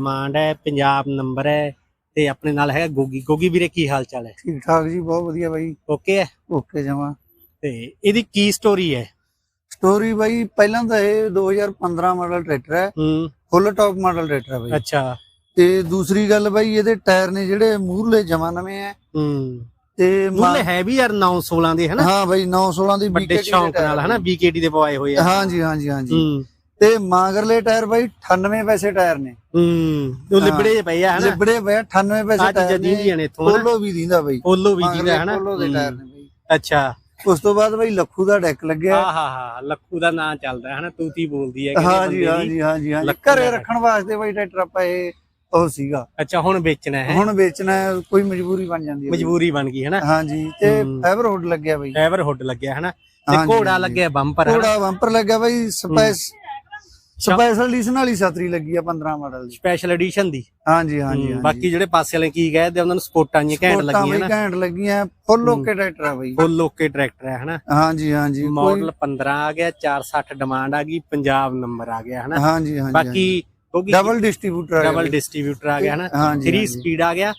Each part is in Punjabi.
ਡਿਮਾਂਡ ਹੈ ਪੰਜਾਬ ਨੰਬਰ ਹੈ ਤੇ ਆਪਣੇ ਨਾਲ ਹੈਗਾ ਗੋਗੀ। ਗੋਗੀ ਵੀਰੇ ਕੀ ਹਾਲ ਚਾਲ ਹੈ? ਠੀਕ ਠਾਕ ਜੀ ਬਹੁਤ ਵਧੀਆ ਬਾਈ। ਓਕੇ ਹੈ? ਓਕੇ ਜਮਾ। ਤੇ ਇਹਦੀ ਕੀ ਸਟੋਰੀ ਹੈ? ਸਟੋਰੀ ਬਾਈ ਪਹਿਲਾਂ ਤਾਂ ਇਹ 2015 ਮਾਡਲ ਟਰੈਕਟਰ ਹੈ। ਹੂੰ। ਫੁੱਲ ਟੌਪ ਮਾਡਲ ਟਰੈਕਟਰ ਹੈ ਬਾਈ। ਅੱਛਾ। ਤੇ ਦੂਸਰੀ ਗੱਲ ਬਾਈ ਇਹਦੇ ਟਾਇਰ ਨੇ ਜਿਹੜੇ ਮੂਰਲੇ ਜਮਾ ਨਵੇਂ ਆ ਹੂੰ। ਤੇ ਮਾ- ਮੁੱਲ ਹੈ ਵੀ ਯਾਰ 9 16 ਦੇ ਹਨਾ? ਹਾਂ ਬਾਈ 916 ਦੀ ਸ਼ੌਂਕ ਨਾਲ ਹਨਾ? ਦੇ ਪਵਾਏ ਹੋਏ ਆ। ਹਾਂਜੀ ਹਾਂਜੀ ਹਾਂਜੀ। ਹੂੰ। ਤੇ ਮਾਂਗਰਲੇ ਟਾਇਰ ਬਾਈ 98 ਪੈਸੇ ਟਾਇਰ ਨੇ। ਹੂੰ ਉਹ ਹਾਂ। ਲਿਬੜੇ ਜਿਹੇ ਪਏ ਆ ਹਨਾ? ਲਿਬੜੇ ਪਏ ਆ, 98 ਪੈਸੇ ਅੱਜ ਟਾਇਰ ਜਦੀਦ ਹੀ ਨੇ ਇੱਥੋਂ ਪੋਲੋ ਵੀ ਦਿੰਦਾ ਬਾਈ। ਪੋਲੋ ਵੀ ਜਿਹਦਾ ਹਨਾ? ਪੋਲੋ ਦੇ ਟਾਇਰ ਹੂੰ। ਨੇ ਬਾਈ। ਅੱਛਾ। ਉਸ ਤੋਂ ਬਾਅਦ ਬਾਈ ਲੱਖੂ ਦਾ ਡੈਕ ਲੱਗਿਆ। ਹਾਂ ਹਾਂ ਹਾਂ ਲੱਖੂ ਦਾ ਨਾਂ ਚੱਲਦਾ ਹੈ ਹਨਾ? ਤੂਤੀ ਬੋਲਦੀ ਹੈ ਕਹਿੰਦੇ ਹਾਂਜੀ ਬੰਦੇ ਦੀ। ਹਾਂਜੀ ਹਾਂਜੀ ਹਾਂਜੀ। ਲੱਖੂ ਘਰੇ ਰੱਖਣ ਵਾਸਤੇ ਬਾਈ ਟਰੈਕਟਰ ਆਪਾਂ ਇਹ ਉਹ ਸੀਗਾ। ਅੱਛਾ ਹੁਣ ਵੇਚਣਾ ਹੈ। ਹੁਣ ਵੇਚਣਾ ਹੈ, ਕੋਈ ਮਜਬੂਰੀ ਬਣ ਜਾਂਦੀ ਹੈ। ਮਜਬੂਰੀ ਬਣ ਗਈ ਹਨਾ? ਹਾਂਜੀ ਤੇ ਹੂੰ। ਫਾਈਬਰ ਹੁੱਡ ਲੱਗਿਆ ਬਾਈ। ਡਰਾਈਵਰ ਹੁੱਡ ਲੱਗਿਆ ਹਨਾ? ਤੇ ਘੋੜਾ। ਲੱਗਿਆ ਬੰਪਰ ਘੋੜਾ ਬੰਪਰ ਲੱਗਿਆ ਬਾਈ ਸਪੈਸ ਸਪੈਸ਼ਲ ਐਡੀਸ਼ਨ ਵਾਲੀ ਛਤਰੀ ਲੱਗੀ ਆ 15 ਮਾਡਲ ਦੀ। ਸਪੈਸ਼ਲ ਐਡੀਸ਼ਨ ਦੀ? ਹਾਂਜੀ ਹਾਂਜੀ ਬਾਕੀ ਜਿਹੜੇ ਪਾਸੇ ਵਾਲੇ ਕੀ ਕਹਿੰਦੇ ਉਹਨਾਂ ਨੂੰ ਸਪੋਰਟਾਂ ਜੀਆਂ ਘੈਂਟ ਲੱਗੀਆਂ ਨਾ। ਘੈਂਟ ਲੱਗੀਆਂ ਫੁੱਲ ਓਕੇ ਟਰੈਕਟਰ ਆ ਬਾਈ। ਫੁੱਲ ਓਕੇ ਟਰੈਕਟਰ ਹੈ ਹਨਾ? ਹਾਂਜੀ ਹਾਂਜੀ ਮਾਡਲ 15 ਆ ਗਿਆ 460 ਡਿਮਾਂਡ ਆ ਗਈ ਪੰਜਾਬ ਨੰਬਰ ਆ ਗਿਆ ਹਨਾ? ਹਾਂਜੀ ਹਾਂਜੀ ਬਾਕੀ ਡਬਲ ਡਿਸਟ੍ਰੀਬਿਊਟਰ ਆ ਡਬਲ ਡਿਸਟ੍ਰੀਬਿਊਟਰ ਆ ਗਿਆ ਹਨਾ? ਹਾਂਜੀ, 3 ਹਾਂਜੀ। ਸਪੀਡ ਆ ਗਿਆ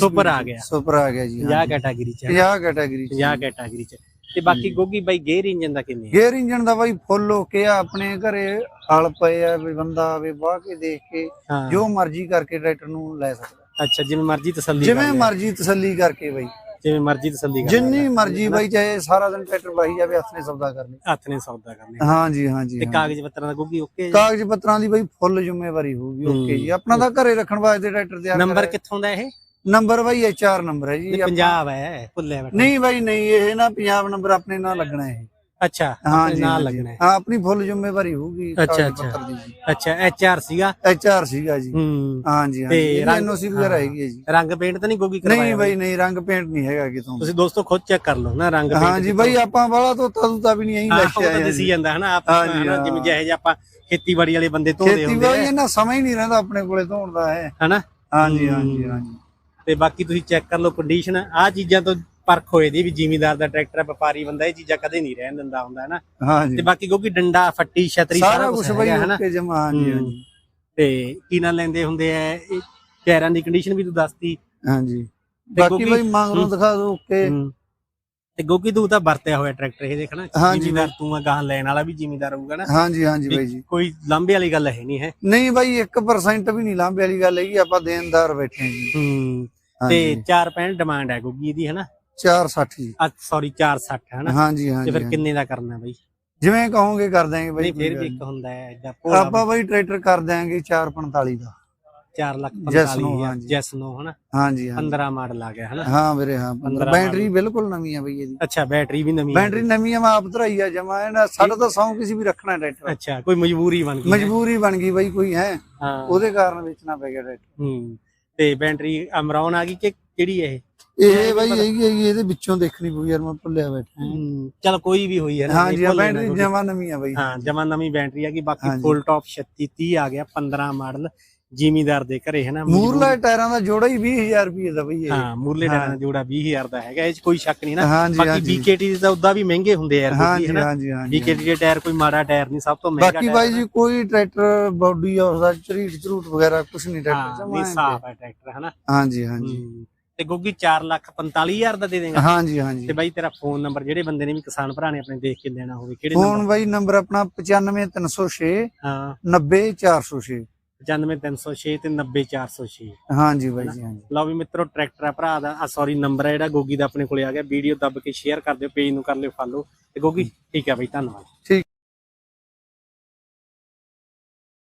ਸੁਪਰ ਆ ਗਿਆ। ਸੁਪਰ ਆ ਗਿਆ ਜੀ 50 ਕੈਟਾਗਰੀ ਚ 50 ਕੈਟਾਗਰੀ 50 ਕੈਟਾਗਰੀ ਚ। ਤੇ ਬਾਕੀ ਗੋਗੀ ਬਾਈ ਗੇਅਰ ਇੰਜਨ ਦਾ ਕਿੰਨੇ ਆ? ਗੇਅਰ ਇੰਜਨ ਦਾ ਬਾਈ ਫੁੱਲ ਓਕੇ ਆ ਆਪਣੇ ਘਰੇ ਹਲ ਪਏ ਆ ਵੀ ਬੰਦਾ ਆਵੇ ਵਾਹ ਕੇ ਦੇਖ ਕੇ ਹਾਂ ਜੋ ਮਰਜ਼ੀ ਕਰਕੇ ਟਰੈਕਟਰ ਨੂੰ ਲੈ ਸਕਦਾ ਅੱਛਾ ਜਿਵੇਂ ਮਰਜ਼ੀ ਤਸੱਲੀ ਜਿਵੇਂ ਲੈ। ਮਰਜ਼ੀ ਤਸੱਲੀ ਕਰਕੇ ਬਾਈ ਜਿਵੇਂ ਮਰਜ਼ੀ ਤਸੱਲੀ ਕਰ ਲੈ। ਜਿੰਨੀ ਮਰਜ਼ੀ ਬਾਈ ਚਾਹੇ ਸਾਰਾ ਦਿਨ ਟਰੈਕਟਰ ਬਾਈ ਜਾਵੇ ਹੱਥ ਨੇ ਸੌਦਾ ਕਰ ਲਈ ਹੱਥ ਨੇ ਸੌਦਾ ਕਰਨੇ ਹਾਂਜੀ ਹਾਂਜੀ ਤੇ। ਕਾਗਜ਼ ਪੱਤਰਾਂ ਦਾ ਗੋਗੀ ਓਕੇ ਕਾਗਜ਼ ਪੱਤਰਾਂ ਦੀ ਬਾਈ ਫੁੱਲ ਜ਼ਿੰਮੇਵਾਰੀ ਹੋਊਗੀ ਓਕੇ ਜੀ ਆਪਣਾ ਤਾਂ ਘਰੇ ਰੱਖਣ ਵਾਸਤੇ ਟਰੈਕਟਰ ਤਿਆਰ ਨੰਬਰ ਕਰਾਇਆ। ਕਿੱਥੋਂ ਦਾ ਇਹ ਨੰਬਰ ਬਾਈ ਐਚਆਰ ਨੰਬਰ ਹੈ ਜੀ ਇਹ ਪੰਜਾਬ ਹੈ ਭੁੱਲਿਆ ਬੈਠਾ। ਨਹੀਂ ਬਾਈ ਨਹੀਂ ਇਹ ਨਾ ਪੰਜਾਬ ਨੰਬਰ ਆਪਣੇ ਨਾਲ ਲੱਗਣਾ ਇਹ। ਅੱਛਾ ਹਾਂ ਜੀ ਨਾਲ ਹਾਂ ਲੱਗਣਾ ਹੈ। ਹਾਂ ਆਪਣੀ ਫੁੱਲ ਜ਼ਿੰਮੇਵਾਰੀ ਹੋਊਗੀ ਅੱਛਾ, ਕਾਗਜ਼ ਅੱਛਾ। ਪੱਤਰ ਦੀ ਜੀ। ਅੱਛਾ ਐਚਆਰ ਸੀਗਾ? ਸੀਗਾ ਜੀ। ਹੂੰ। ਹਾਂ ਤੇ ਤੇ ਐਨਓਸੀ ਵਗੈਰਾ ਹਾਂ। ਹੈਗੀ ਹੈ ਜੀ। ਰੰਗ ਪੇਂਟ ਤਾਂ ਨਹੀਂ ਗੋਗੀ ਕਰਵਾਇਆ ਨਹੀਂ ਬਾਈ ਨਹੀਂ ਰੰਗ ਪੇਂਟ ਨਹੀਂ ਹੈਗਾ ਕਿਤੋਂ ਤੁਸੀਂ ਦੋਸਤੋ ਖੁਦ ਚੈੱਕ ਕਰ ਲਓ ਨਾ ਰੰਗ ਪੇਂਟ ਹਾਂਜੀ ਬਾਈ ਆਪਾਂ ਵਾਲਾ ਤੋਤਾ ਤੁਤਾ ਵੀ ਨਹੀਂ ਆਈ ਹਾਂ ਲੈ ਕੇ ਤਾਂ ਆਏ ਦਿਸੀ ਜਾਂਦਾ ਹਨਾ ਆਪਾਂ ਹਾਂ। ਜਿਵੇਂ ਜਿਹੇ ਆਪਾਂ ਖੇਤੀਬਾੜੀ ਵਾਲੇ ਬੰਦੇ ਧੋਦੇ ਹੁੰਦੇ ਆ। ਇਹਨਾਂ ਸਮਾਂ ਹੀ ਨਹੀਂ ਰਹਿੰਦਾ ਆਪਣੇ ਕੋਲੇ ਧੋਣ ਦਾ ਹੈ ਹਨਾ? ਹਾਂਜੀ ਹੂੰ। ਹਾਂਜੀ ਹਾਂਜੀ ਤੇ ਬਾਕੀ ਤੁਸੀਂ ਚੈੱਕ ਕਰ ਲਓ ਕੰਡੀਸ਼ਨ ਆਹ ਚੀਜ਼ਾਂ ਤੋਂ ਪਰਖ ਹੋਏ ਦੀ ਵੀ ਜ਼ਿਮੀਦਾਰ ਦਾ ਟਰੈਕਟਰ ਹੈ ਵਪਾਰੀ ਬੰਦਾ ਇਹ ਚੀਜ਼ਾਂ ਕਦੇ ਨਹੀਂ ਰਹਿਣ ਦਿੰਦਾ ਹੁੰਦਾ ਹੈ ਨਾ ਹਾਂਜੀ। ਤੇ ਬਾਕੀ ਕਿਉਂਕਿ ਡੰਡਾ ਫੱਟੀ ਛਤਰੀ ਸਾਰਾ ਕੁਝ ਬਾਈ ਓਕੇ ਜਮਾ ਹਾਂਜੀ। ਹਾਂਜੀ। ਤੇ ਕੀ ਨਾਲ ਲੈਂਦੇ ਹੁੰਦੇ ਆ? ਇਹ ਟਾਇਰਾਂ ਦੀ ਕੰਡੀਸ਼ਨ ਵੀ ਤੂੰ ਦੱਸਤੀ। ਹਾਂਜੀ। ਬਾਕੀ ਬਾਈ ਮੰਗਰੋਂ। ਦਿਖਾ ਦਿਓ ਓਕੇ। ਤੇ ਗੋਗੀ ਤੂੰ ਤਾਂ ਵਰਤਿਆ ਹੋਇਆ ਟਰੈਕਟਰ ਇਹ ਦੇਖਣਾ ਹਾਂਜੀ ਜ਼ਿਮੀਦਾਰ ਤੂੰ ਆ ਗਾਂ ਲੈਣ ਵਾਲਾ ਵੀ ਜ਼ਿਮੀਦਾਰ ਹੋਊਗਾ ਨਾ। ਹਾਂਜੀ ਹਾਂਜੀ ਬਾਈ ਜੀ। ਕੋਈ ਲਾਂਬੇ ਵਾਲੀ ਗੱਲ ਹੈ ਨਹੀਂ ਹੈ। ਨਹੀਂ ਬਾਈ 1% ਵੀ ਨਹੀਂ ਲਾਂਬੇ ਵਾਲੀ ਗੱਲ ਹੈਗੀ ਆਪਾਂ ਦੇਣਦਾਰ ਬੈਠੇ ਹਾਂ ਜੀ। ਹੂੰ ਤੇ ਹਾਂਜੀ। 465 ਡਿਮਾਂਡ ਹੈ ਗੋਗੀ ਦੀ ਹਨਾ? 460 ਜੀ। ਸੌਰੀ 460 ਹਨਾ ਹਾਂਜੀ ਤੇ ਹਾਂਜੀ ਫਿਰ ਹਾਂਜੀ। ਕਿੰਨੇ ਦਾ ਕਰਨਾ ਬਈ? ਜਿਵੇਂ ਕਹੋਗੇ ਕਰ ਦਾਂਗੇ ਬਾਈ ਨਹੀਂ ਫਿਰ ਵੀ ਇੱਕ ਹੁੰਦਾ ਹੈ ਆਪਾਂ ਬਾਈ ਟਰੈਕਟਰ ਕਰ ਦਾਂਗੇ 445 ਦਾ। 4 ਲੱਖ Yes, no, 45 ਹਾਂਜੀ। ਜੈਸ ਨੋ ਹਨਾ? ਹਾਂਜੀ ਹਾਂ 15 ਮਾਡਲ ਆ ਗਿਆ ਹਨਾ? ਹਾਂ ਵੀਰੇ ਹਾਂ 15 ਬੈਟਰੀ ਬਿਲਕੁਲ ਨਵੀਂ ਆ ਬਈ ਇਹਦੀ। ਅੱਛਾ ਬੈਟਰੀ ਵੀ ਨਵੀਂ ਹੈ। ਬੈਟਰੀ ਨਵੀਂ ਆ ਮੈਂ ਆਪ ਧਰਾਈ ਆ ਜਮਾ ਇਹਨਾਂ ਸਾਡਾ ਤਾਂ ਸੌਂ ਕਿਸੇ ਵੀ ਰੱਖਣਾ ਟਰੈਕਟਰ। ਅੱਛਾ ਕੋਈ ਮਜਬੂਰੀ ਬਣ ਗਈ ਹੈ। ਮਜਬੂਰੀ ਬਣ ਗਈ ਬਾਈ ਕੋਈ ਹੈ? ਹਾਂ। ਉਹਦੇ ਕਾਰਨ ਵੇਚਣਾ ਪੈ ਗਿਆ ਟਰੈਕਟਰ। ਹੂੰ ਤੇ ਬੈਟਰੀ ਅਮਰਾਉਨ ਆ ਗਈ ਕਿ ਕਿਹੜੀ ਹੈ ਇਹ ਇਹ ਬਾਈ ਹੈਗੀ ਹੈਗੀ ਇਹਦੇ ਵਿੱਚੋਂ ਦੇਖਣੀ ਪਊ ਯਾਰ ਮੈਂ ਭੁੱਲਿਆ ਬੈਠਾ ਹੂੰ। ਚਲ ਕੋਈ ਵੀ ਹੋਈ ਹੈ ਨਾ ਹਾਂਜੀ ਇਹ ਆ ਭੁੱਲ ਜਾਣਾ। ਬੈਟਰੀ। ਜਮਾ ਨਵੀਂ ਆ ਬਾਈ। ਹਾਂ ਜਮਾ ਨਵੀਂ ਬੈਟਰੀ ਆ ਗਈ ਬਾਕੀ ਹਾਂਜੀ। ਫੁੱਲ ਟਾਪ 36 30 ਆ ਗਿਆ 15 ਮਾਡਲ। ਜ਼ਿਮੀਦਾਰ ਦੇ ਘਰੇ ਹੈ ਨਾ ਮੂਰਲਾ ਟਾਇਰਾਂ ਦਾ ਜੋੜਾ ਹੀ 20000 ਰੁਪਏ ਦਾ ਬਈ ਇਹ। ਹਾਂ ਮੂਰਲੇ ਟਾਇਰਾਂ ਦਾ ਜੋੜਾ 20000 ਦਾ ਹੈਗਾ ਇਹ ਚ ਕੋਈ ਸ਼ੱਕ ਨਹੀਂ ਨਾ। ਬਾਕੀ BKT ਦੇ ਤਾਂ ਉਦਾਂ ਵੀ ਮਹਿੰਗੇ ਹੁੰਦੇ ਆ ਯਾਰ ਹਾਂਜੀ ਹੈ ਨਾ ਹਾਂਜੀ ਹਾਂਜੀ। BKT ਦੇ ਟਾਇਰ ਕੋਈ ਮਾੜਾ ਟਾਇਰ ਨਹੀਂ ਸਭ ਤੋਂ ਮਹਿੰਗਾ ਬਾਕੀ ਬਾਈ ਜੀ ਕੋਈ ਟਰੈਕਟਰ ਬਾਡੀ ਆ ਉਸਦਾ ਝਰੀਟ ਝਰੂਟ ਵਗੈਰਾ ਕੁਝ ਨਹੀਂ ਟਰੈਕਟਰ ਨਹੀਂ ਸਾਫ਼ ਹੈ ਟਰੈਕਟਰ ਹੈ ਨਾ ਹਾਂਜੀ। ਹਾਂਜੀ। ਤੇ ਗੋਗੀ 4 ਲੱਖ 45000 ਦਾ ਦੇ ਦੇਗਾ। ਹਾਂਜੀ ਹਾਂਜੀ। ਤੇ ਬਾਈ ਤੇਰਾ ਫੋਨ ਨੰਬਰ ਜਿਹੜੇ ਬੰਦੇ ਨੇ ਵੀ ਕਿਸਾਨ ਭਰਾ ਨੇ ਆਪਣੇ ਦੇਖ ਕੇ ਲੈਣਾ ਹੋਵੇ ਕਿਹੜੇ ਫੋਨ ਨੰਬਰ? ਬਾਈ ਨੰਬਰ ਆਪਣਾ 95306 ਹਾਂ। 90406 95306 ਤੇ 90406 ਹਾਂਜੀ ਬਾਈ ਜੀ ਹਾਂਜੀ। ਲਓ ਵੀ ਮਿੱਤਰੋ ਟਰੈਕਟਰ ਆ ਭਰਾ ਦਾ। ਆ ਸੌਰੀ ਨੰਬਰ ਹੈ ਜਿਹੜਾ ਗੋਗੀ ਦਾ ਆਪਣੇ ਕੋਲੇ ਆ ਗਿਆ। ਵੀਡੀਓ ਦੱਬ ਕੇ ਸ਼ੇਅਰ ਕਰ ਦਿਓ ਪੇਜ ਨੂੰ ਕਰ ਲਿਓ ਫਾਲੋ ਤੇ ਗੋਗੀ ਠੀਕ ਹੈ ਬਾਈ ਧੰਨਵਾਦ। ਠੀਕ।